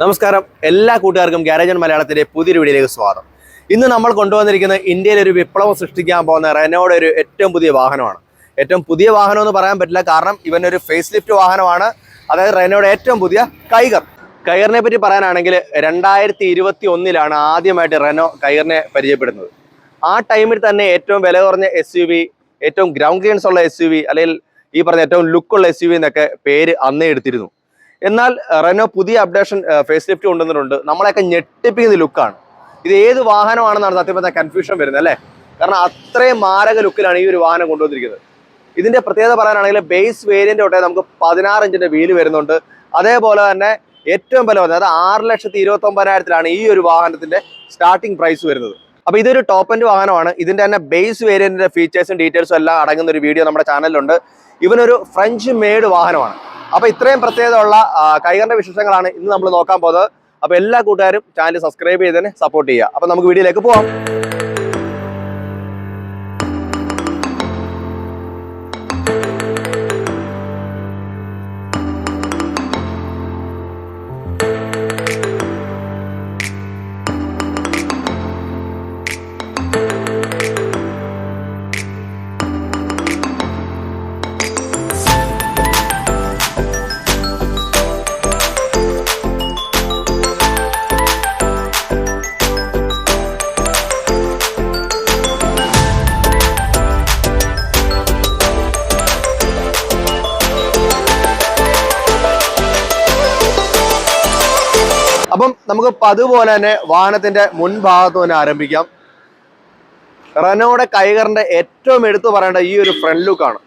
നമസ്കാരം. എല്ലാ കൂട്ടുകാർക്കും ഗാരേജൻ മലയാളത്തിന്റെ പുതിയൊരു വീഡിയോയിലേക്ക് സ്വാഗതം. ഇന്ന് നമ്മൾ കൊണ്ടുവന്നിരിക്കുന്ന ഇന്ത്യയിൽ ഒരു വിപ്ലവം സൃഷ്ടിക്കാൻ പോകുന്ന റെനോയുടെ ഒരു ഏറ്റവും പുതിയ വാഹനമാണ്. ഏറ്റവും പുതിയ വാഹനം എന്ന് പറയാൻ പറ്റില്ല. കാരണം ഇവനൊരു ഫേസ് ലിഫ്റ്റ് വാഹനമാണ്. അതായത് റെനോയുടെ ഏറ്റവും പുതിയ കൈകർ കൈറിനെ പറ്റി പറയാനാണെങ്കിൽ രണ്ടായിരത്തി ഇരുപത്തി ഒന്നിലാണ് ആദ്യമായിട്ട് റെനോ കൈറിനെ പരിചയപ്പെടുന്നത്. ആ ടൈമിൽ തന്നെ ഏറ്റവും വില കുറഞ്ഞ എസ് യു വി ഏറ്റവും ഗ്രൗണ്ട് ക്ലിയൻസ് ഉള്ള എസ് യു വി അല്ലെങ്കിൽ ഈ പറഞ്ഞ ഏറ്റവും ലുക്കുള്ള എസ് യു വി എന്നൊക്കെ പേര് അന്നേ എടുത്തിരുന്നു. എന്നാൽ റെനോ പുതിയ അപ്ഡേഷൻ ഫേസ് ലിഫ്റ്റ് കൊണ്ടുവന്നിട്ടുണ്ട്. നമ്മളെയൊക്കെ ഞെട്ടിപ്പിക്കുന്ന ലുക്കാണ് ഇത് ഏത് വാഹനമാണെന്നാണ് സത്യം പറഞ്ഞാൽ കൺഫ്യൂഷൻ വരുന്നത് അല്ലേ? കാരണം അത്രയും മാരക ലുക്കിലാണ് ഈ ഒരു വാഹനം കൊണ്ടുവന്നിരിക്കുന്നത്. ഇതിന്റെ പ്രത്യേകത പറയാനാണെങ്കിൽ ബേസ് വേരിയന്റ് തൊട്ടേ നമുക്ക് പതിനാറ് ഇഞ്ചിന്റെ വീൽ വരുന്നുണ്ട്. അതേപോലെ തന്നെ ഏറ്റവും വില വരുന്നത് ആറ് ലക്ഷത്തി ഇരുപത്തി ഒമ്പതിനായിരത്തിലാണ് ഈ ഒരു വാഹനത്തിന്റെ സ്റ്റാർട്ടിംഗ് പ്രൈസ് വരുന്നത്. അപ്പോൾ ഇതൊരു ടോപ്പ് എൻഡ് വാഹനമാണ്. ഇതിന്റെ തന്നെ ബേസ് വേരിയന്റിന്റെ ഫീച്ചേഴ്സും ഡീറ്റെയിൽസും എല്ലാം അടങ്ങുന്ന ഒരു വീഡിയോ നമ്മുടെ ചാനലിലുണ്ട് ഇവനൊരു ഫ്രഞ്ച് മെയ്ഡ് വാഹനമാണ്. അപ്പൊ ഇത്രയും പ്രത്യേകതയുള്ള കൈകറിന്റെ വിശേഷങ്ങളാണ് ഇന്ന് നമ്മൾ നോക്കാൻ പോകുന്നത്. അപ്പൊ എല്ലാ കൂട്ടുകാരും ചാനൽ സബ്സ്ക്രൈബ് ചെയ്തതിന് സപ്പോർട്ട് ചെയ്യുക. അപ്പൊ നമുക്ക് വീഡിയോയിലേക്ക് പോവാം. നമുക്ക് അതുപോലെ തന്നെ വാഹനത്തിന്റെ മുൻഭാഗത്ത് തന്നെ ആരംഭിക്കാം. റെനോയുടെ കൈകറിന്റെ ഏറ്റവും എടുത്തു പറയേണ്ട ഈ ഒരു ഫ്രണ്ട് ലുക്കാണ്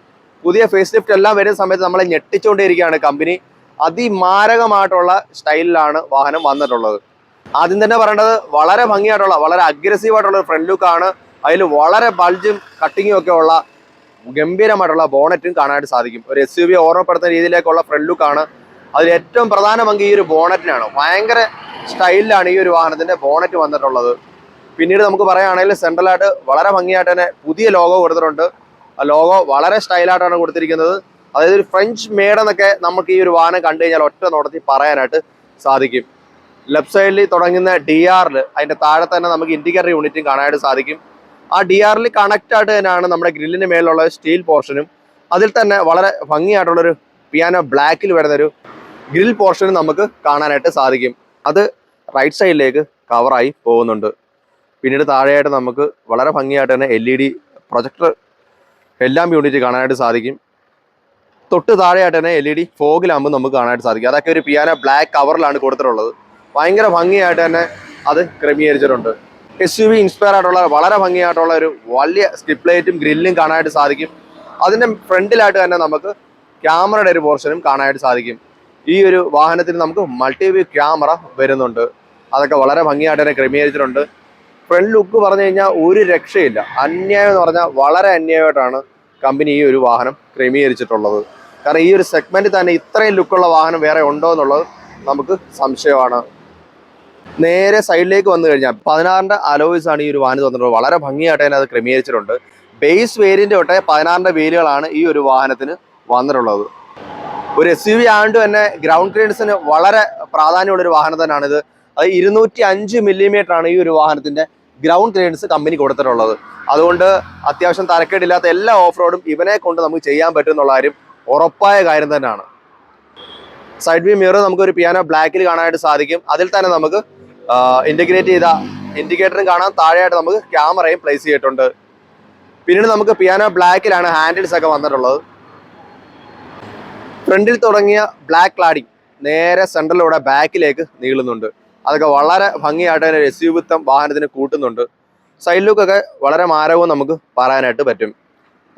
പുതിയ ഫേസ് ലിഫ്റ്റ് എല്ലാം വരുന്ന സമയത്ത് നമ്മളെ ഞെട്ടിച്ചുകൊണ്ടിരിക്കുകയാണ് കമ്പനി അതിമാരകമായിട്ടുള്ള സ്റ്റൈലിലാണ് വാഹനം വന്നിട്ടുള്ളത്. ആദ്യം തന്നെ പറയേണ്ടത് വളരെ ഭംഗിയായിട്ടുള്ള വളരെ അഗ്രസീവ് ആയിട്ടുള്ള ഒരു ഫ്രണ്ട് ലുക്കാണ് അതിൽ വളരെ ബൾജും കട്ടിങ്ങും ഒക്കെ ഉള്ള ഗംഭീരമായിട്ടുള്ള ബോണറ്റും കാണാനായിട്ട് സാധിക്കും. ഒരു എസ് യു വി ഓർമ്മപ്പെടുത്തുന്ന രീതിയിലേക്കുള്ള ഫ്രണ്ട് ലുക്കാണ് അതിൽ ഏറ്റവും പ്രധാന പങ്ക് ഈ ഒരു ബോണറ്റിനാണ്. ഭയങ്കര സ്റ്റൈലിലാണ് ഈ ഒരു വാഹനത്തിന്റെ ബോണറ്റ് വന്നിട്ടുള്ളത്. പിന്നീട് നമുക്ക് പറയുകയാണെങ്കിൽ സെൻട്രലായിട്ട് വളരെ ഭംഗിയായിട്ട് തന്നെ പുതിയ ലോഗോ കൊടുത്തിട്ടുണ്ട്. ആ ലോഗോ വളരെ സ്റ്റൈലായിട്ടാണ് കൊടുത്തിരിക്കുന്നത്. അതായത് ഒരു ഫ്രഞ്ച് മേഡ് എന്നൊക്കെ നമുക്ക് ഈ ഒരു വാഹനം കണ്ടു കഴിഞ്ഞാൽ ഒറ്റ നോട്ടത്തിൽ പറയാനായിട്ട് സാധിക്കും. ലെഫ്റ്റ് സൈഡിൽ തുടങ്ങുന്ന ഡി ആറിൽ അതിന്റെ താഴെ തന്നെ നമുക്ക് ഇൻഡിക്കേറ്റർ യൂണിറ്റും കാണാനായിട്ട് സാധിക്കും. ആ ഡി ആറിൽ കണക്റ്റ് ആയിട്ട് തന്നെയാണ് നമ്മുടെ ഗ്രില്ലിന് മേലുള്ള സ്റ്റീൽ പോർഷനും. അതിൽ തന്നെ വളരെ ഭംഗിയായിട്ടുള്ളൊരു പിയാനോ ബ്ലാക്കിൽ വരുന്നൊരു ഗ്രിൽ പോർഷൻ നമുക്ക് കാണാനായിട്ട് സാധിക്കും. അത് റൈറ്റ് സൈഡിലേക്ക് കവറായി പോകുന്നുണ്ട്. പിന്നീട് താഴെയായിട്ട് നമുക്ക് വളരെ ഭംഗിയായിട്ട് തന്നെ എൽ ഇ ഡി പ്രൊജക്ടർ എല്ലാം യൂണിറ്റ് കാണാനായിട്ട് സാധിക്കും. തൊട്ട് താഴെയായിട്ട് തന്നെ L E D fog lamp നമുക്ക് കാണാനായിട്ട് സാധിക്കും. അതൊക്കെ ഒരു പിയാന ബ്ലാക്ക് കവറിലാണ് കൊടുത്തിട്ടുള്ളത്. ഭയങ്കര ഭംഗിയായിട്ട് തന്നെ അത് ക്രമീകരിച്ചിട്ടുണ്ട്. എസ് യു വി ഇൻസ്പയർ ആയിട്ടുള്ള വളരെ ഭംഗിയായിട്ടുള്ള ഒരു വലിയ സ്റ്റിപ്ലേറ്റും ലൈറ്റും ഗ്രില്ലും കാണാനായിട്ട് സാധിക്കും. അതിന്റെ ഫ്രണ്ടിലായിട്ട് തന്നെ നമുക്ക് ക്യാമറയുടെ ഒരു പോർഷനും കാണാനായിട്ട് സാധിക്കും. ഈ ഒരു വാഹനത്തിന് നമുക്ക് മൾട്ടി വ്യൂ ക്യാമറ വരുന്നുണ്ട്. അതൊക്കെ വളരെ ഭംഗിയായിട്ട് തന്നെ ക്രമീകരിച്ചിട്ടുണ്ട്. ഫ്രണ്ട് ലുക്ക് പറഞ്ഞു കഴിഞ്ഞാൽ ഒരു രക്ഷയില്ല. അന്യായം എന്ന് പറഞ്ഞാൽ വളരെ അന്യായമായിട്ടാണ് കമ്പനി ഈ ഒരു വാഹനം ക്രമീകരിച്ചിട്ടുള്ളത്. കാരണം ഈ ഒരു സെഗ്മെന്റ് തന്നെ ഇത്രയും ലുക്കുള്ള വാഹനം വേറെ ഉണ്ടോ എന്നുള്ളത് നമുക്ക് സംശയമാണ്. നേരെ സൈഡിലേക്ക് വന്നു കഴിഞ്ഞാൽ പതിനാറിന്റെ അലോയ്സ് ആണ് ഈ ഒരു വാഹനം തന്നിട്ടുള്ളത്. വളരെ ഭംഗിയായിട്ട് തന്നെ അത് ക്രമീകരിച്ചിട്ടുണ്ട്. ബേസ് വേരിയന്റ് തൊട്ടേ പതിനാറിന്റെ വീലുകളാണ് ഈ ഒരു വാഹനത്തിന് വന്നിട്ടുള്ളത്. ഒരു എസ് യു വി ആയതുകൊണ്ട് തന്നെ ഗ്രൗണ്ട് ക്ലിയറൻസിന് വളരെ പ്രാധാന്യമുള്ള ഒരു വാഹനം തന്നെയാണ് ഇത് അത് ഇരുന്നൂറ്റി അഞ്ച് മില്ലിമീറ്റർ ആണ് ഈ ഒരു വാഹനത്തിന്റെ ഗ്രൗണ്ട് ക്ലിയറൻസ് കമ്പനി കൊടുത്തിട്ടുള്ളത്. അതുകൊണ്ട് അത്യാവശ്യം തരക്കേടില്ലാത്ത എല്ലാ ഓഫ് റോഡും ഇവനെ കൊണ്ട് നമുക്ക് ചെയ്യാൻ പറ്റും എന്നുള്ള കാര്യം ഉറപ്പായ കാര്യം തന്നെയാണ്. സൈഡ് വ്യൂ മിറർ നമുക്ക് ഒരു പിയാനോ ബ്ലാക്കിൽ കാണാനായിട്ട് സാധിക്കും. അതിൽ തന്നെ നമുക്ക് ഇന്റഗ്രേറ്റ് ചെയ്ത ഇൻഡിക്കേറ്ററും കാണാൻ താഴെയായിട്ട് നമുക്ക് ക്യാമറയും പ്ലേസ് ചെയ്തിട്ടുണ്ട്. പിന്നീട് നമുക്ക് പിയാനോ ബ്ലാക്കിലാണ് ഹാൻഡിൽസ് ഒക്കെ വന്നിട്ടുള്ളത്. ഫ്രണ്ടിൽ തുടങ്ങിയ ബ്ലാക്ക് ക്ലാഡിങ് നേരെ സെൻട്രലൂടെ ബാക്കിലേക്ക് നീളുന്നുണ്ട്. അതൊക്കെ വളരെ ഭംഗിയായിട്ട് തന്നെ രസീവിത്വം വാഹനത്തിന് കൂട്ടുന്നുണ്ട്. സൈഡ് ലുക്കൊക്കെ വളരെ മാരകവും നമുക്ക് പറയാനായിട്ട് പറ്റും.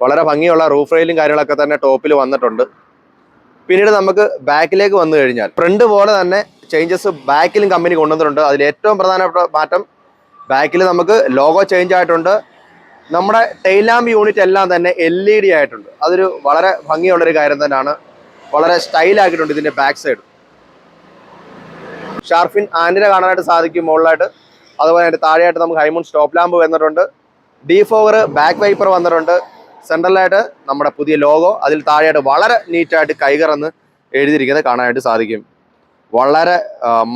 വളരെ ഭംഗിയുള്ള റൂഫ് റെയിലും കാര്യങ്ങളൊക്കെ തന്നെ ടോപ്പിൽ വന്നിട്ടുണ്ട്. പിന്നീട് നമുക്ക് ബാക്കിലേക്ക് വന്നു കഴിഞ്ഞാൽ ഫ്രണ്ട് പോലെ തന്നെ ചേഞ്ചസ് ബാക്കിലും കമ്പനി കൊണ്ടുവന്നിട്ടുണ്ട്. അതിൽ ഏറ്റവും പ്രധാനപ്പെട്ട മാറ്റം ബാക്കിൽ നമുക്ക് ലോഗോ ചേഞ്ച് ആയിട്ടുണ്ട്. നമ്മുടെ ടൈലാമ്പ് യൂണിറ്റ് എല്ലാം തന്നെ എൽ ഇ ഡി ആയിട്ടുണ്ട്. അതൊരു വളരെ ഭംഗിയുള്ളൊരു കാര്യം തന്നെയാണ്. വളരെ സ്റ്റൈലാക്കിയിട്ടുണ്ട് ഇതിന്റെ ബാക്ക് സൈഡ് ഷാർഫിൻ ആന്റിന കാണാനായിട്ട് സാധിക്കും മുകളിലായിട്ട്. അതുപോലെ തന്നെ താഴെയായിട്ട് നമുക്ക് ഹൈമൂൺ സ്റ്റോപ്പ് ലാമ്പ് വന്നിട്ടുണ്ട്. ഡി ഫോവർ ബാക്ക് വൈപ്പർ വന്നിട്ടുണ്ട്. സെൻട്രലായിട്ട് നമ്മുടെ പുതിയ ലോഗോ അതിൽ താഴെയായിട്ട് വളരെ നീറ്റായിട്ട് കൈകറന്ന് എഴുതിയിരിക്കുന്നത് കാണാനായിട്ട് സാധിക്കും. വളരെ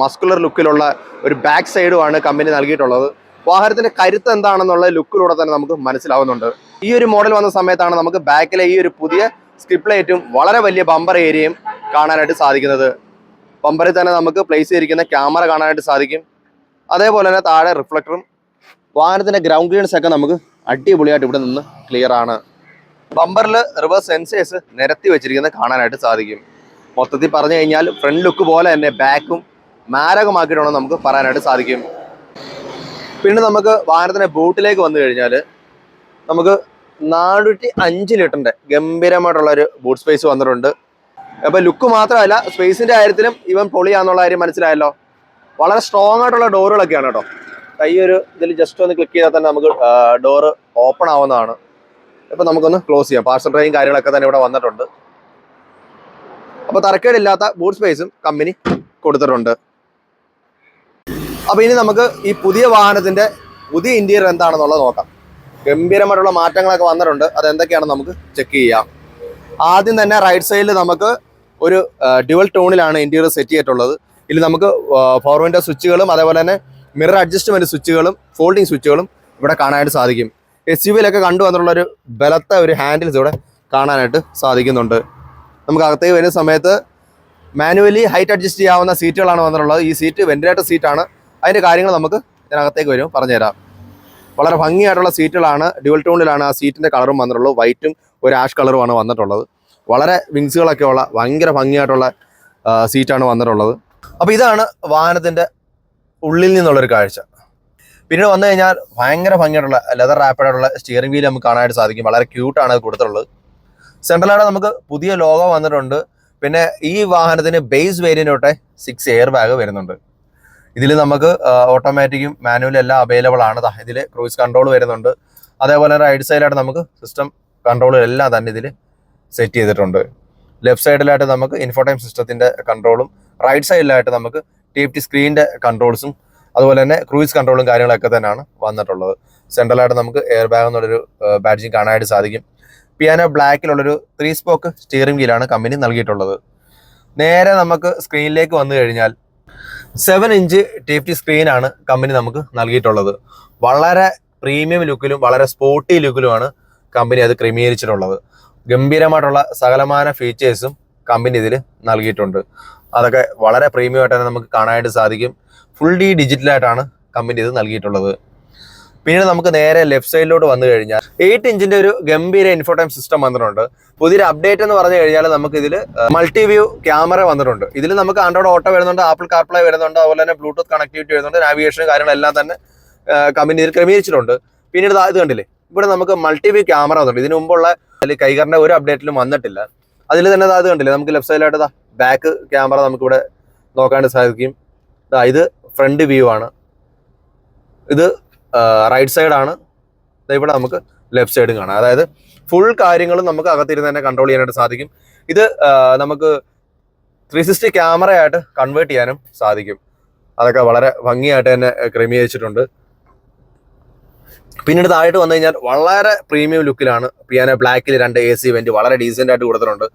മസ്കുലർ ലുക്കിലുള്ള ഒരു ബാക്ക് സൈഡുമാണ് കമ്പനി നൽകിയിട്ടുള്ളത്. വാഹനത്തിന്റെ കരുത്ത് എന്താണെന്നുള്ള ലുക്കിലൂടെ തന്നെ നമുക്ക് മനസ്സിലാവുന്നുണ്ട്. ഈ ഒരു മോഡൽ വന്ന സമയത്താണ് നമുക്ക് ബാക്കിലെ ഈ ഒരു പുതിയ സ്കിപ്പ് ലൈറ്റും വളരെ വലിയ ബമ്പർ ഏരിയയും കാണാനായിട്ട് സാധിക്കുന്നത്. ബമ്പറിൽ തന്നെ നമുക്ക് പ്ലേസ് ചെയ്തിരിക്കുന്ന ക്യാമറ കാണാനായിട്ട് സാധിക്കും. അതേപോലെ തന്നെ താഴെ റിഫ്ലക്ടറും വാഹനത്തിന്റെ ഗ്രൗണ്ട് ക്ലിയറൻസ് ഒക്കെ നമുക്ക് അടിപൊളിയായിട്ട് ഇവിടെ നിന്ന് ക്ലിയർ ആണ്. ബമ്പറിൽ റിവേഴ്സ് സെൻസേഴ്സ് നിരത്തി വെച്ചിരിക്കുന്നത് കാണാനായിട്ട് സാധിക്കും. മൊത്തത്തിൽ പറഞ്ഞു കഴിഞ്ഞാൽ ഫ്രണ്ട് ലുക്ക് പോലെ തന്നെ ബാക്കും മാരകമാക്കിയിട്ടുണ്ടെന്ന് നമുക്ക് പറയാനായിട്ട് സാധിക്കും. പിന്നെ നമുക്ക് വാഹനത്തിന്റെ ബൂട്ടിലേക്ക് വന്നു കഴിഞ്ഞാൽ നമുക്ക് നാനൂറ്റി അഞ്ച് ലിറ്ററിന്റെ ഗംഭീരമായിട്ടുള്ള ഒരു ബൂട്ട് സ്പേസ് വന്നിട്ടുണ്ട്. അപ്പൊ ലുക്ക് മാത്രമല്ല സ്പേസിന്റെ കാര്യത്തിലും ഇവൻ പൊളിയാന്നുള്ള കാര്യം മനസ്സിലായല്ലോ. വളരെ സ്ട്രോങ് ആയിട്ടുള്ള ഡോറുകളൊക്കെയാണ് കേട്ടോ. ഈ ഒരു ഇതിൽ ജസ്റ്റ് ഒന്ന് ക്ലിക്ക് ചെയ്താൽ തന്നെ നമുക്ക് ഡോറ് ഓപ്പൺ ആവുന്നതാണ്. ഇപ്പൊ നമുക്കൊന്ന് ക്ലോസ് ചെയ്യാം. പാർസൽ ട്രെയിൻ കാര്യങ്ങളൊക്കെ തന്നെ ഇവിടെ വന്നിട്ടുണ്ട്. അപ്പൊ തരക്കേടില്ലാത്ത ബൂട്ട് സ്പേസും കമ്പനി കൊടുത്തിട്ടുണ്ട്. അപ്പൊ ഇനി നമുക്ക് ഈ പുതിയ വാഹനത്തിന്റെ പുതിയ ഇന്റീരിയർ എന്താണെന്നുള്ളത് നോക്കാം. ഗംഭീരമായിട്ടുള്ള മാറ്റങ്ങളൊക്കെ വന്നിട്ടുണ്ട്. അത് എന്തൊക്കെയാണെന്ന് നമുക്ക് ചെക്ക് ചെയ്യാം. ആദ്യം തന്നെ റൈറ്റ് സൈഡിൽ നമുക്ക് ഒരു ഡ്യുവൽ ടോണിലാണ് ഇന്റീരിയർ സെറ്റ് ചെയ്തിട്ടുള്ളത്. ഇതിൽ നമുക്ക് പവർ വിൻഡോ സ്വിച്ചുകളും അതേപോലെ തന്നെ മിറർ അഡ്ജസ്റ്റ്മെന്റ് സ്വിച്ചുകളും ഫോൾഡിങ് സ്വിച്ചുകളും ഇവിടെ കാണാനായിട്ട് സാധിക്കും. എസ് യു വിയിലൊക്കെ കണ്ടുവന്നിട്ടുള്ള ഒരു ബലത്ത ഒരു ഹാൻഡിൽസ് ഇവിടെ കാണാനായിട്ട് സാധിക്കുന്നുണ്ട്. നമുക്ക് അകത്തേക്ക് വരുന്ന സമയത്ത് മാനുവലി ഹൈറ്റ് അഡ്ജസ്റ്റ് ചെയ്യാവുന്ന സീറ്റുകളാണ് വന്നിട്ടുള്ളത്. ഈ സീറ്റ് വെന്റിലേറ്റർ സീറ്റാണ് അതിന്റെ കാര്യങ്ങൾ നമുക്ക് ഇതിനകത്തേക്ക് വരും പറഞ്ഞുതരാം. വളരെ ഭംഗിയായിട്ടുള്ള സീറ്റുകളാണ്. ഡ്യുവൽ ടൂണിലാണ് ആ സീറ്റിന്റെ കളറും വന്നിട്ടുള്ളത്. വൈറ്റും ഒരു ആഷ് കളറുമാണ് വന്നിട്ടുള്ളത്. വളരെ വിങ്സുകളൊക്കെ ഉള്ള ഭയങ്കര ഭംഗിയായിട്ടുള്ള സീറ്റാണ് വന്നിട്ടുള്ളത്. അപ്പോൾ ഇതാണ് വാഹനത്തിന്റെ ഉള്ളിൽ നിന്നുള്ളൊരു കാഴ്ച. പിന്നീട് വന്നു കഴിഞ്ഞാൽ ഭയങ്കര ഭംഗിയായിട്ടുള്ള ലെതർ റാപ്പിഡായിട്ടുള്ള സ്റ്റിയറിംഗ് വീൽ നമുക്ക് കാണാനായിട്ട് സാധിക്കും. വളരെ ക്യൂട്ടാണ് അത് കൊടുത്തിട്ടുള്ളത്. സെൻട്രലാണ് നമുക്ക് പുതിയ ലോഗോ വന്നിട്ടുണ്ട്. പിന്നെ ഈ വാഹനത്തിന് base variant six air bag വരുന്നുണ്ട്. ഇതിൽ നമുക്ക് ഓട്ടോമാറ്റിക്കും മാനുവലും എല്ലാം അവൈലബിൾ ആണ് ഇതിൽ ക്രൂയിസ് കൺട്രോൾ വരുന്നുണ്ട്. അതേപോലെ റൈറ്റ് സൈഡിലായിട്ട് നമുക്ക് സിസ്റ്റം കൺട്രോൾ എല്ലാം തന്നെ ഇതിൽ സെറ്റ് ചെയ്തിട്ടുണ്ട്. ലെഫ്റ്റ് സൈഡിലായിട്ട് നമുക്ക് ഇൻഫോടൈം സിസ്റ്റത്തിന്റെ കൺട്രോളും റൈറ്റ് സൈഡിലായിട്ട് നമുക്ക് ടി എഫ് ടി സ്ക്രീനിന്റെ കൺട്രോൾസും അതുപോലെ തന്നെ ക്രൂയിസ് കൺട്രോളും കാര്യങ്ങളൊക്കെ തന്നെയാണ് വന്നിട്ടുള്ളത്. സെൻട്രലായിട്ട് നമുക്ക് എയർ ബാഗ് എന്നുള്ളൊരു ബാഡ്ജിങ് കാണാനായിട്ട് സാധിക്കും. പിയാനോ ബ്ലാക്കിലുള്ളൊരു ത്രീ സ്പോക്ക് സ്റ്റിയറിംഗ് വീലാണ് കമ്പനി നൽകിയിട്ടുള്ളത്. നേരെ നമുക്ക് സ്ക്രീനിലേക്ക് വന്നു കഴിഞ്ഞാൽ seven inch T F T സ്ക്രീനാണ് company നമുക്ക് നൽകിയിട്ടുള്ളത്. വളരെ പ്രീമിയം ലുക്കിലും വളരെ സ്പോർട്ടി ലുക്കിലുമാണ് കമ്പനി അത് ക്രമീകരിച്ചിട്ടുള്ളത്. ഗംഭീരമായിട്ടുള്ള സകലമാന ഫീച്ചേഴ്സും കമ്പനി ഇതിൽ നൽകിയിട്ടുണ്ട്. അതൊക്കെ വളരെ പ്രീമിയം ആയിട്ട് തന്നെ നമുക്ക് കാണാനായിട്ട് സാധിക്കും. ഫുൾ ഡി ഡിജിറ്റലായിട്ടാണ് കമ്പനി ഇത് നൽകിയിട്ടുള്ളത്. പിന്നീട് നമുക്ക് നേരെ ലെഫ്റ്റ് സൈഡിലോട്ട് വന്നു കഴിഞ്ഞാൽ എയ്റ്റ് ഇഞ്ചിന്റെ ഒരു ഗംഭീര ഇൻഫോടൈം സിസ്റ്റം വന്നിട്ടുണ്ട്. പുതിയൊരു അപ്ഡേറ്റ് എന്ന് പറഞ്ഞു കഴിഞ്ഞാൽ നമുക്ക് ഇതിൽ മൾട്ടി വ്യൂ ക്യാമറ വന്നിട്ടുണ്ട്. ഇതിൽ നമുക്ക് ആൻഡ്രോയിഡ് ഓട്ടോ വരുന്നുണ്ട് ആപ്പിൾ കാർപ്ലേ വരുന്നുണ്ട് അതുപോലെ തന്നെ ബ്ലൂടൂത്ത് കണക്ടിവിറ്റി വരുന്നുണ്ട് നാവിഗേഷൻ കാര്യങ്ങളെല്ലാം തന്നെ കമ്പനി ഇതിൽ ക്രമീകരിച്ചിട്ടുണ്ട്. പിന്നീട് ഇത് കണ്ടില്ലേ? ഇവിടെ നമുക്ക് മൾട്ടി വ്യൂ ക്യാമറ വന്നിട്ടുണ്ട്. ഇതിനു മുമ്പുള്ള അതിൽ കൈകാരന്റെ ഒരു അപ്ഡേറ്റിലും വന്നിട്ടില്ല. അതിൽ തന്നെ അത് കണ്ടില്ലേ? നമുക്ക് ലെഫ്റ്റ് സൈഡിലായിട്ട് ബാക്ക് ക്യാമറ നമുക്കിവിടെ നോക്കാണ്ട് സാധിക്കും. ഇത് ഫ്രണ്ട് വ്യൂ ആണ്. ഇത് റൈറ്റ് സൈഡാണ് ഇവിടെ നമുക്ക് ലെഫ്റ്റ് സൈഡും കാണാം. അതായത് ഫുൾ കാര്യങ്ങളും നമുക്ക് അകത്തിരുന്ന് തന്നെ കൺട്രോൾ ചെയ്യാനായിട്ട് സാധിക്കും. ഇത് നമുക്ക് ത്രീ സിക്സ്റ്റി ക്യാമറയായിട്ട് കൺവേർട്ട് ചെയ്യാനും സാധിക്കും. അതൊക്കെ വളരെ ഭംഗിയായിട്ട് തന്നെ ക്രമീകരിച്ചിട്ടുണ്ട്. പിന്നീട് താഴോട്ട് വന്നു കഴിഞ്ഞാൽ വളരെ പ്രീമിയം ലുക്കിലാണ് പിയാനോ ബ്ലാക്കിൽ രണ്ട് എ സി വെന്റ് വളരെ ഡീസെന്റ് ആയിട്ട് കൊടുത്തിട്ടുണ്ട്.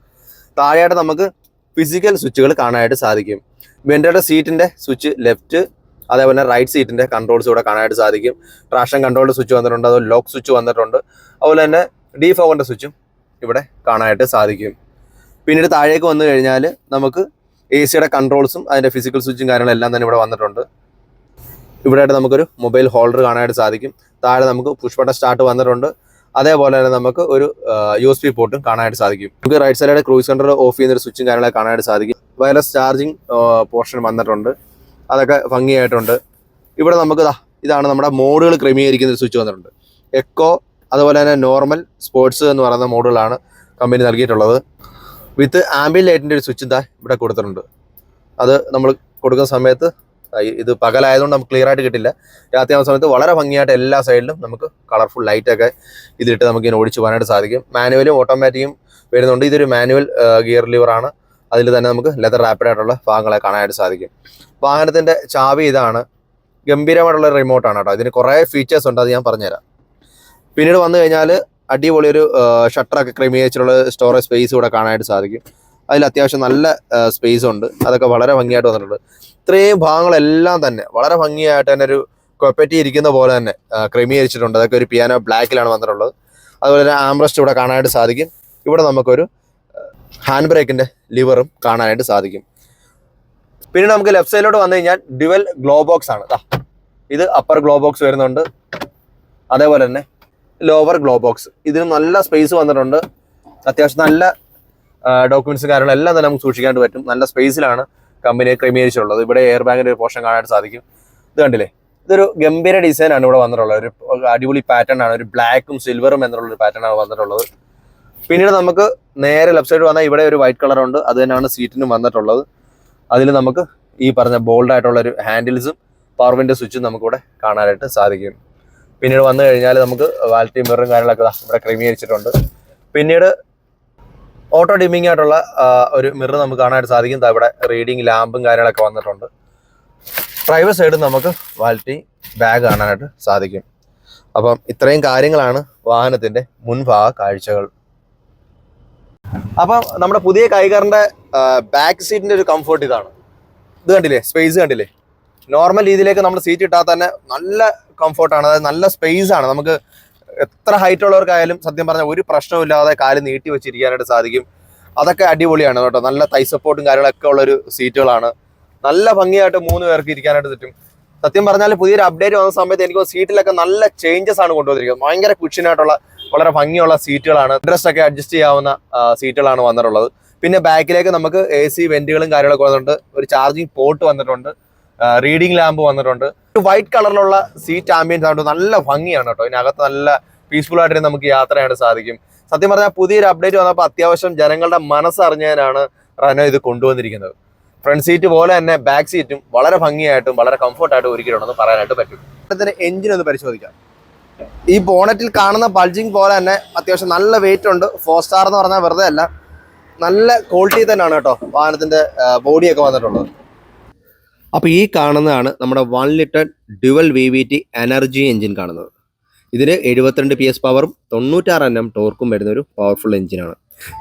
താഴെയായിട്ട് നമുക്ക് ഫിസിക്കൽ സ്വിച്ചുകൾ കാണാനായിട്ട് സാധിക്കും. വെന്റയുടെ സീറ്റിന്റെ സ്വിച്ച് ലെഫ്റ്റ് അതേപോലെ റൈറ്റ് സീറ്റിന്റെ കൺട്രോൾസ് ഇവിടെ കാണാനായിട്ട് സാധിക്കും. ട്രാഷൻ കൺട്രോളിന്റെ സ്വിച്ച് വന്നിട്ടുണ്ട് അതുപോലെ ലോക്ക് സ്വിച്ച് വന്നിട്ടുണ്ട്. അതുപോലെ തന്നെ ഡി ഫോറിന്റെ സ്വിച്ചും ഇവിടെ കാണാനായിട്ട് സാധിക്കും. പിന്നീട് താഴേക്ക് വന്നു കഴിഞ്ഞാൽ നമുക്ക് എ സിയുടെ കൺട്രോൾസും അതിന്റെ ഫിസിക്കൽ സ്വിച്ചും കാര്യങ്ങളും എല്ലാം തന്നെ ഇവിടെ വന്നിട്ടുണ്ട്. ഇവിടെയായിട്ട് നമുക്കൊരു മൊബൈൽ ഹോൾഡർ കാണാനായിട്ട് സാധിക്കും. താഴെ നമുക്ക് പുഷ് ബട്ടൺ സ്റ്റാർട്ട് വന്നിട്ടുണ്ട്. അതേപോലെ തന്നെ നമുക്ക് ഒരു യു എസ് പി പോർട്ടും കാണാനായിട്ട് സാധിക്കും. നമുക്ക് റൈറ്റ് സൈഡിലെ ക്രൂസ് കൺട്രോൾ ഓഫ് ചെയ്യുന്ന ഒരു സ്വിച്ചും കാര്യങ്ങളൊക്കെ കാണാനായിട്ട് സാധിക്കും. വയർലെസ് ചാർജിങ് പോർഷൻ വന്നിട്ടുണ്ട്. അതൊക്കെ ഭംഗിയായിട്ടുണ്ട്. ഇവിടെ നമുക്ക് ഇതാണ് നമ്മുടെ മോഡുകൾ ക്രമീകരിക്കുന്ന സ്വിച്ച് വന്നിട്ടുണ്ട്. എക്കോ അതുപോലെ തന്നെ നോർമൽ സ്പോർട്സ് എന്ന് പറയുന്ന മോഡുകളാണ് കമ്പനി നൽകിയിട്ടുള്ളത്. വിത്ത് ആംബിയൻ ലൈറ്റിന്റെ ഒരു സ്വിച്ച് ഇതാ ഇവിടെ കൊടുത്തിട്ടുണ്ട്. അത് നമ്മൾ കൊടുക്കുന്ന സമയത്ത് ഇത് പകലായതുകൊണ്ട് നമുക്ക് ക്ലിയർ ആയിട്ട് കിട്ടില്ല. രാത്രി ആവുന്ന സമയത്ത് വളരെ ഭംഗിയായിട്ട് എല്ലാ സൈഡിലും നമുക്ക് കളർഫുൾ ലൈറ്റൊക്കെ ഇതിലിട്ട് നമുക്ക് ഇതിനെ ഓടിച്ചു പോകാനായിട്ട് സാധിക്കും. മാനുവലും ഓട്ടോമാറ്റിക്കും വരുന്നുണ്ട്. ഇതൊരു മാനുവൽ ഗിയർ ലിവറാണ് അതിൽ തന്നെ നമുക്ക് ലെതർ റാപ്പിഡായിട്ടുള്ള ഭാഗങ്ങളെ കാണാനായിട്ട് സാധിക്കും. വാഹനത്തിന്റെ ചാവി ഇതാണ്. ഗംഭീരമായിട്ടുള്ള റിമോട്ടാണ് കേട്ടോ. ഇതിന് കുറേ ഫീച്ചേഴ്സ് ഉണ്ട് അത് ഞാൻ പറഞ്ഞുതരാം. പിന്നീട് വന്നു കഴിഞ്ഞാൽ അടിപൊളി ഒരു ഷട്ടറൊക്കെ ക്രമീകരിച്ചിട്ടുള്ള സ്റ്റോറേജ് സ്പേസ് കൂടെ കാണാനായിട്ട് സാധിക്കും. അതിൽ അത്യാവശ്യം നല്ല സ്പേസ് ഉണ്ട്. അതൊക്കെ വളരെ ഭംഗിയായിട്ട് വന്നിട്ടുണ്ട്. ഇത്രയും ഭാഗങ്ങളെല്ലാം തന്നെ വളരെ ഭംഗിയായിട്ട് തന്നെ ഒരു കൊപ്പറ്റി ഇരിക്കുന്ന പോലെ തന്നെ ക്രമീകരിച്ചിട്ടുണ്ട്. അതൊക്കെ ഒരു പിയാനോ ബ്ലാക്കിലാണ് വന്നിട്ടുള്ളത്. അതുപോലെ തന്നെ ആംബ്രസ്റ്റ് ഇവിടെ കാണാനായിട്ട് സാധിക്കും. ഇവിടെ നമുക്കൊരു ഹാൻഡ് ബ്രേക്കിന്റെ ലിവറും കാണാനായിട്ട് സാധിക്കും. പിന്നെ നമുക്ക് ലെഫ്റ്റ് സൈഡിലോട്ട് വന്നു കഴിഞ്ഞാൽ ഡ്യുവൽ ഗ്ലോ ബോക്സ് ആണ്. ഇത് അപ്പർ ഗ്ലോ ബോക്സ് വരുന്നുണ്ട്. അതേപോലെ തന്നെ ലോവർ ഗ്ലോ ബോക്സ് ഇതിന് നല്ല സ്പേസ് വന്നിട്ടുണ്ട്. അത്യാവശ്യം നല്ല ഡോക്യുമെന്റ്സും കാര്യങ്ങളും എല്ലാം തന്നെ നമുക്ക് സൂക്ഷിക്കാണ്ട് പറ്റും. നല്ല സ്പേസിലാണ് കമ്പനി ക്രമീകരിച്ചിട്ടുള്ളത്. ഇവിടെ എയർ ബാഗിന്റെ ഒരു പോർഷൻ കാണാനായിട്ട് സാധിക്കും. ഇത് കണ്ടില്ലേ? ഇതൊരു ഗംഭീര ഡിസൈൻ ആണ് ഇവിടെ വന്നിട്ടുള്ളത്. ഒരു അടിപൊളി പാറ്റേൺ ആണ്. ഒരു ബ്ലാക്കും സിൽവറും എന്നുള്ള ഒരു പാറ്റേൺ ആണ് വന്നിട്ടുള്ളത്. പിന്നീട് നമുക്ക് നേരെ ലെഫ്റ്റ് സൈഡ് വന്നാൽ ഇവിടെ ഒരു വൈറ്റ് കളർ ഉണ്ട്. അത് തന്നെയാണ് സീറ്റിനും വന്നിട്ടുള്ളത്. അതിൽ നമുക്ക് ഈ പറഞ്ഞ ബോൾഡ് ആയിട്ടുള്ള ഒരു ഹാൻഡിൽസും പവർ സ്വിച്ചും നമുക്കിവിടെ കാണാനായിട്ട് സാധിക്കും. പിന്നീട് വന്നു കഴിഞ്ഞാൽ നമുക്ക് വാൽറ്റി മിററും കാര്യങ്ങളൊക്കെ ഇവിടെ ക്രമീകരിച്ചിട്ടുണ്ട്. പിന്നീട് ഓട്ടോ ഡിമ്മിങ് ആയിട്ടുള്ള ഒരു മിറർ നമുക്ക് കാണാനായിട്ട് സാധിക്കും. ഇവിടെ റീഡിങ് ലാമ്പും കാര്യങ്ങളൊക്കെ വന്നിട്ടുണ്ട്. ഡ്രൈവർ സൈഡ് നമുക്ക് വാൽറ്റി ബാഗ് കാണാനായിട്ട് സാധിക്കും. അപ്പം ഇത്രയും കാര്യങ്ങളാണ് വാഹനത്തിന്റെ മുൻഭാഗ കാഴ്ചകൾ. അപ്പം നമ്മുടെ പുതിയ കൈകാറിന്റെ ബാക്ക് സീറ്റിന്റെ ഒരു കംഫർട്ട് ഇതാണ്. ഇത് കണ്ടില്ലേ? സ്പേസ് കണ്ടില്ലേ? നോർമൽ രീതിയിലേക്ക് നമ്മൾ സീറ്റ് ഇട്ടാൽ തന്നെ നല്ല കംഫർട്ടാണ് അതായത് നല്ല സ്പേസ് ആണ്. നമുക്ക് എത്ര ഹൈറ്റ് ഉള്ളവർക്കായാലും സത്യം പറഞ്ഞാൽ ഒരു പ്രശ്നമില്ലാതെ കാൽ നീട്ടി വെച്ചിരിക്കാനായിട്ട് സാധിക്കും. അതൊക്കെ അടിപൊളിയാണ് കേട്ടോ. നല്ല തൈ സപ്പോർട്ടും കാര്യങ്ങളൊക്കെ ഉള്ളൊരു സീറ്റുകളാണ് നല്ല ഭംഗിയായിട്ട് മൂന്ന് പേർക്ക് ഇരിക്കാനായിട്ട് പറ്റും. സത്യം പറഞ്ഞാൽ പുതിയൊരു അപ്ഡേറ്റ് വന്ന സമയത്ത് എനിക്ക് സീറ്റിലൊക്കെ നല്ല ചേഞ്ചസ് ആണ് കൊണ്ടുവന്നിരിക്കുന്നത്. ഭയങ്കര കുഷ്യനായിട്ടുള്ള വളരെ ഭംഗിയുള്ള സീറ്റുകളാണ് ഡ്രസ് ഒക്കെ അഡ്ജസ്റ്റ് ചെയ്യാവുന്ന സീറ്റുകളാണ് വന്നിട്ടുള്ളത്. പിന്നെ ബാക്കിലേക്ക് നമുക്ക് എ സി വെന്റുകളും കാര്യങ്ങളൊക്കെ വന്നിട്ടുണ്ട്. ഒരു ചാർജിങ് പോർട്ട് വന്നിട്ടുണ്ട്. റീഡിംഗ് ലാമ്പ് വന്നിട്ടുണ്ട്. വൈറ്റ് കളറിലുള്ള സീറ്റ് ആംബിയൻസ് ആയിട്ട് നല്ല ഭംഗിയാണ് കേട്ടോ. ഇതിനകത്ത് നല്ല പീസ്ഫുൾ ആയിട്ട് നമുക്ക് യാത്ര ചെയ്യാൻ സാധിക്കും. സത്യം പറഞ്ഞാൽ പുതിയൊരു അപ്ഡേറ്റ് വന്നപ്പോൾ അത്യാവശ്യം ജനങ്ങളുടെ മനസ്സറിഞ്ഞതിനാണ് റനോ ഇത് കൊണ്ടുവന്നിരിക്കുന്നത്. ഫ്രണ്ട് സീറ്റ് പോലെ തന്നെ ബാക്ക് സീറ്റും വളരെ ഭംഗിയായിട്ടും വളരെ കംഫർട്ടായിട്ടും ഒരുക്കിയിട്ടുണ്ടെന്ന് പറയാനായിട്ട് പറ്റും. എഞ്ചിൻ ഒന്ന് പരിശോധിക്കാം. ഈ ബോണറ്റിൽ കാണുന്ന ബൾജിങ് പോലെ തന്നെ അത്യാവശ്യം നല്ല വെയിറ്റ് ഉണ്ട്. ഫോർ സ്റ്റാർ എന്ന് പറഞ്ഞാൽ വെറുതെ അല്ല. നല്ല ക്വാളിറ്റി തന്നെയാണ് കേട്ടോ വാഹനത്തിന്റെ ബോഡിയൊക്കെ വന്നിട്ടുള്ളത്. അപ്പോൾ ഈ കാണുന്നതാണ് നമ്മുടെ one litre dual V V T energy engine കാണുന്നത്. ഇതിന് എഴുപത്തിരണ്ട് പി എസ് പവറും തൊണ്ണൂറ്റാറ് എൻ എം ടോർക്കും വരുന്ന ഒരു പവർഫുൾ എഞ്ചിനാണ്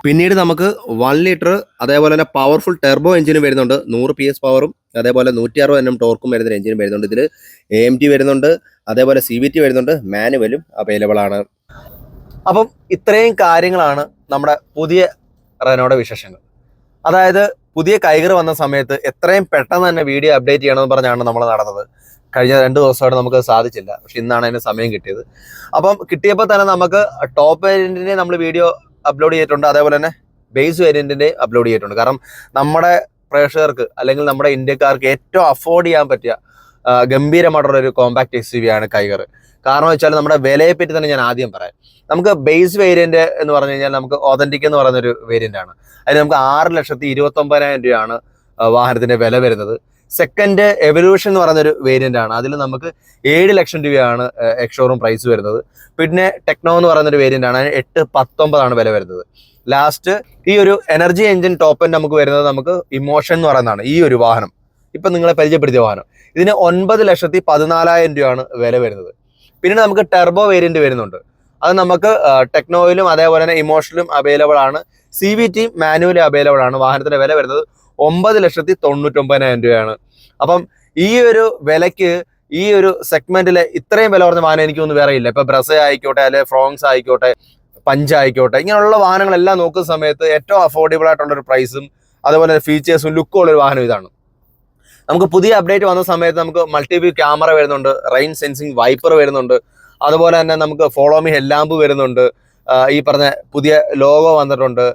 പിന്നീട് നമുക്ക് വൺ ലിറ്റർ അതേപോലെ തന്നെ പവർഫുൾ ടെർബോ എഞ്ചിനും വരുന്നുണ്ട്. നൂറ് പി എസ് പവറും അതേപോലെ നൂറ്റി അറുപത് എൻ എം ടോർക്കും വരുന്ന എഞ്ചിനും വരുന്നുണ്ട്. ഇതിൽ എ എം ടി വരുന്നുണ്ട്. അതേപോലെ സി വി ടി വരുന്നുണ്ട്. മാനുവലും അവൈലബിൾ ആണ്. അപ്പം ഇത്രയും കാര്യങ്ങളാണ് നമ്മുടെ പുതിയ റെനോയുടെ വിശേഷങ്ങൾ. അതായത് പുതിയ കൈകർ വന്ന സമയത്ത് എത്രയും പെട്ടെന്ന് തന്നെ വീഡിയോ അപ്ഡേറ്റ് ചെയ്യണമെന്ന് പറഞ്ഞാണ് നമ്മൾ നടന്നത്. കഴിഞ്ഞ രണ്ട് ദിവസമായിട്ട് നമുക്ക് സാധിച്ചില്ല. പക്ഷെ ഇന്നാണ് അതിന് സമയം കിട്ടിയത്. അപ്പം കിട്ടിയപ്പോൾ തന്നെ നമുക്ക് ടോപ്പ് വേരിയന്റിന്റെ നമ്മൾ വീഡിയോ അപ്ലോഡ് ചെയ്തിട്ടുണ്ട്. അതേപോലെ തന്നെ ബേസ് വേരിയന്റിന്റെ അപ്ലോഡ് ചെയ്തിട്ടുണ്ട്. കാരണം നമ്മുടെ പ്രേക്ഷകർക്ക് അല്ലെങ്കിൽ നമ്മുടെ ഇന്ത്യക്കാർക്ക് ഏറ്റവും അഫോർഡ് ചെയ്യാൻ പറ്റിയ ഗംഭീരമായിട്ടുള്ള ഒരു കോമ്പാക്ട് എസ് ആണ് കൈകർ കാരണം വെച്ചാൽ നമ്മുടെ വിലയെ പറ്റി തന്നെ ഞാൻ ആദ്യം പറയാം. നമുക്ക് ബേസ് വേരിയന്റ് എന്ന് പറഞ്ഞു കഴിഞ്ഞാൽ നമുക്ക് ഓതന്റിക് എന്ന് പറയുന്ന ഒരു വേരിയന്റ് ആണ്. അതിന് നമുക്ക് ആറ് ലക്ഷത്തി ഇരുപത്തൊമ്പതിനായിരം രൂപയാണ് വാഹനത്തിന്റെ വില വരുന്നത്. സെക്കൻഡ് എവല്യൂഷൻ എന്ന് പറയുന്ന ഒരു വേരിയന്റ് ആണ്. അതിൽ നമുക്ക് ഏഴ് ലക്ഷം രൂപയാണ് എക്സോറും പ്രൈസ് വരുന്നത്. പിന്നെ ടെക്നോ എന്ന് പറയുന്ന ഒരു വേരിയന്റ് ആണ്. എട്ട് പത്തൊമ്പതാണ് വില വരുന്നത്. ലാസ്റ്റ് ഈ ഒരു എനർജി എഞ്ചിൻ ടോപ്പ് നമുക്ക് വരുന്നത് നമുക്ക് ഇമോഷൻ എന്ന് പറയുന്നതാണ്. ഈ ഒരു വാഹനം. ഇപ്പൊ നിങ്ങളെ പരിചയപ്പെടുത്തിയ വാഹനം. ഇതിന് ഒൻപത് ലക്ഷത്തി പതിനാലായിരം രൂപയാണ് വില വരുന്നത്. പിന്നീട് നമുക്ക് ടെർബോ വേരിയന്റ് വരുന്നുണ്ട്. അത് നമുക്ക് ടെക്നോയിലും അതേപോലെ തന്നെ ഇമോഷനിലും അവൈലബിൾ ആണ്. C V T manually available ആണ് വാഹനത്തിന്റെ വില വരുന്നത് ഒമ്പത് ലക്ഷത്തി തൊണ്ണൂറ്റൊമ്പതിനായിരം രൂപയാണ്. അപ്പം ഈ ഒരു വിലയ്ക്ക് ഈ ഒരു സെഗ്മെന്റിലെ ഇത്രയും വില കുറഞ്ഞ വാഹനം എനിക്കൊന്നും വേറെ ഇല്ല. ഇപ്പം ബ്രസ ആയിക്കോട്ടെ അല്ലെങ്കിൽ ഫ്രോങ്സ് ആയിക്കോട്ടെ പഞ്ച് ആയിക്കോട്ടെ ഇങ്ങനെയുള്ള വാഹനങ്ങളെല്ലാം നോക്കുന്ന സമയത്ത് ഏറ്റവും അഫോർഡബിൾ ആയിട്ടുള്ള ഒരു പ്രൈസും അതുപോലെ ഫീച്ചേഴ്സും ലുക്കും ഉള്ള ഒരു വാഹനം ഇതാണ്. നമുക്ക് പുതിയ അപ്ഡേറ്റ് വന്ന സമയത്ത് നമുക്ക് മൾട്ടി വ്യൂ ക്യാമറ വരുന്നുണ്ട് റെയിൻ സെൻസിങ് വൈപ്പർ വരുന്നുണ്ട് അതുപോലെ തന്നെ നമുക്ക് ഫോളോ മി ഹെല്ലാമ്പ് വരുന്നുണ്ട് ഈ പറഞ്ഞ പുതിയ ലോഗോ വന്നിട്ടുണ്ട്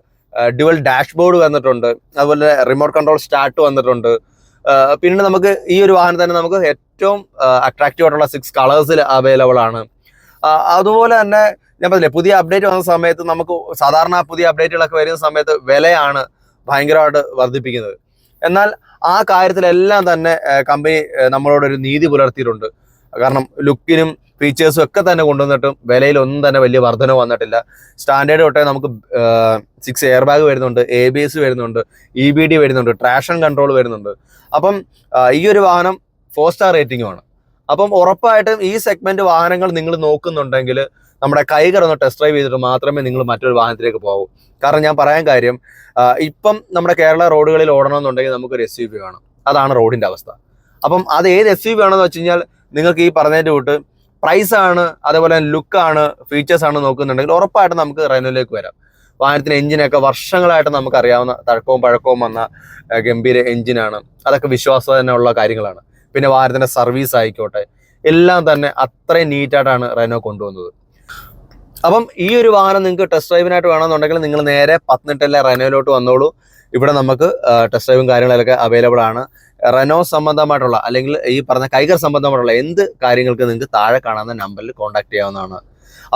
ഡ്യുവൽ ഡാഷ്ബോർഡ് വന്നിട്ടുണ്ട് അതുപോലെ റിമോട്ട് കൺട്രോൾ സ്റ്റാർട്ട് വന്നിട്ടുണ്ട് പിന്നെ നമുക്ക് ഈ ഒരു വാഹനം തന്നെ നമുക്ക് ഏറ്റവും അട്രാക്റ്റീവ് ആയിട്ടുള്ള സിക്സ് കളേഴ്സിൽ അവൈലബിൾ ആണ്. അതുപോലെ തന്നെ ഞാൻ പറഞ്ഞില്ലേ പുതിയ അപ്ഡേറ്റ് വന്ന സമയത്ത് നമുക്ക് സാധാരണ പുതിയ അപ്ഡേറ്റുകളൊക്കെ വരുന്ന സമയത്ത് വിലയാണ് ഭയങ്കരമായിട്ട് വർദ്ധിപ്പിക്കുന്നത്. എന്നാൽ ആ കാര്യത്തിലെല്ലാം തന്നെ കമ്പനി നമ്മളോടൊരു നീതി പുലർത്തിയിട്ടുണ്ട്. കാരണം ലുക്കിനും ഫീച്ചേഴ്സും ഒക്കെ തന്നെ കൊണ്ടുവന്നിട്ടും വിലയിലൊന്നും തന്നെ വലിയ വർധന വന്നിട്ടില്ല. സ്റ്റാൻഡേർഡ് തൊട്ടേ നമുക്ക് സിക്സ് എയർ ബാഗ് വരുന്നുണ്ട് എ ബി എസ് വരുന്നുണ്ട് ഇ ബി ഡി വരുന്നുണ്ട് ട്രാഷൻ കൺട്രോൾ വരുന്നുണ്ട്. അപ്പം ഈ ഒരു വാഹനം ഫോർ സ്റ്റാർ റേറ്റിംഗുമാണ് അപ്പം ഉറപ്പായിട്ടും ഈ സെഗ്മെന്റ് വാഹനങ്ങൾ നിങ്ങൾ നോക്കുന്നുണ്ടെങ്കിൽ നമ്മുടെ കൈകർ ഒന്ന് ടെസ്റ്റ് ഡ്രൈവ് ചെയ്തിട്ട് മാത്രമേ നിങ്ങൾ മറ്റൊരു വാഹനത്തിലേക്ക് പോകൂ. കാരണം ഞാൻ പറയാൻ കാര്യം ഇപ്പം നമ്മുടെ കേരള റോഡുകളിൽ ഓടണമെന്നുണ്ടെങ്കിൽ നമുക്കൊരു എസ് യു പി വേണം. അതാണ് റോഡിന്റെ അവസ്ഥ. അപ്പം അത് ഏത് എസ് യു വി വേണമെന്ന് വെച്ച് കഴിഞ്ഞാൽ നിങ്ങൾക്ക് ഈ പറഞ്ഞതിന്റെ കൂട്ട് പ്രൈസ് ആണ് അതേപോലെ ലുക്കാണ് ഫീച്ചേഴ്സ് ആണ് നോക്കുന്നുണ്ടെങ്കിൽ ഉറപ്പായിട്ടും നമുക്ക് റെനോയിലേക്ക് വരാം. വാഹനത്തിന് എഞ്ചിനൊക്കെ വർഷങ്ങളായിട്ട് നമുക്ക് അറിയാവുന്ന തഴക്കവും പഴക്കവും വന്ന ഗംഭീര എഞ്ചിനാണ് അതൊക്കെ വിശ്വാസം തന്നെ ഉള്ള കാര്യങ്ങളാണ്. പിന്നെ വാഹനത്തിന്റെ സർവീസ് ആയിക്കോട്ടെ. എല്ലാം തന്നെ അത്രയും നീറ്റായിട്ടാണ് റെനോ കൊണ്ടുവന്നത്. അപ്പം ഈ ഒരു വാഹനം നിങ്ങൾക്ക് ടെസ്റ്റ് ഡ്രൈവിനായിട്ട് വേണമെന്നുണ്ടെങ്കിൽ നിങ്ങൾ നേരെ പത്തനംതിട്ടയിലെ റെനോയിലോട്ട് വന്നോളൂ. ഇവിടെ നമുക്ക് ടെസ്റ്റ് ഡ്രൈവും കാര്യങ്ങളൊക്കെ അവൈലബിൾ ആണ്. റെനോ സംബന്ധമായിട്ടുള്ള അല്ലെങ്കിൽ ഈ പറഞ്ഞ കൈകർ സംബന്ധമായിട്ടുള്ള എന്ത് കാര്യങ്ങൾക്ക് നിങ്ങൾക്ക് താഴെ കാണുന്ന നമ്പറിൽ കോൺടാക്ട് ചെയ്യാവുന്നതാണ്.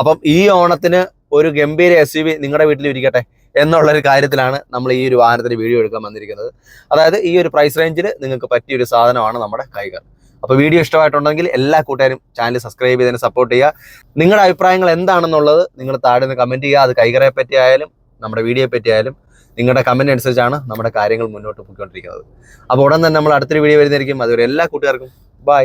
അപ്പം ഈ ഓണത്തിന് ഒരു ഗംഭീര എസ് നിങ്ങളുടെ വീട്ടിൽ ഇരിക്കട്ടെ എന്നുള്ളൊരു കാര്യത്തിലാണ് നമ്മൾ ഈ ഒരു വാഹനത്തിന് വീഡിയോ എടുക്കാൻ വന്നിരിക്കുന്നത്. അതായത് ഈ ഒരു പ്രൈസ് റേഞ്ചിൽ നിങ്ങൾക്ക് പറ്റിയ ഒരു സാധനമാണ് നമ്മുടെ കൈകൾ. അപ്പോൾ വീഡിയോ ഇഷ്ടമായിട്ടുണ്ടെങ്കിൽ എല്ലാ കൂട്ടുകാരും ചാനൽ സബ്സ്ക്രൈബ് ചെയ്തതിന് സപ്പോർട്ട് ചെയ്യുക. നിങ്ങളുടെ അഭിപ്രായങ്ങൾ എന്താണെന്നുള്ളത് നിങ്ങൾ താഴെ നിന്ന് കമന്റ് ചെയ്യുക. അത് കൈകറയെ പറ്റി ആയാലും നമ്മുടെ വീഡിയോയെ പറ്റി ആയാലും നിങ്ങളുടെ കമന്റ് അനുസരിച്ചാണ് നമ്മുടെ കാര്യങ്ങൾ മുന്നോട്ട് പോയിക്കൊണ്ടിരിക്കുന്നത്. അപ്പോൾ ഉടൻ തന്നെ നമ്മൾ അടുത്തൊരു വീഡിയോ വരുന്നതായിരിക്കും. അതുവരെ എല്ലാ കൂട്ടുകാർക്കും ബൈ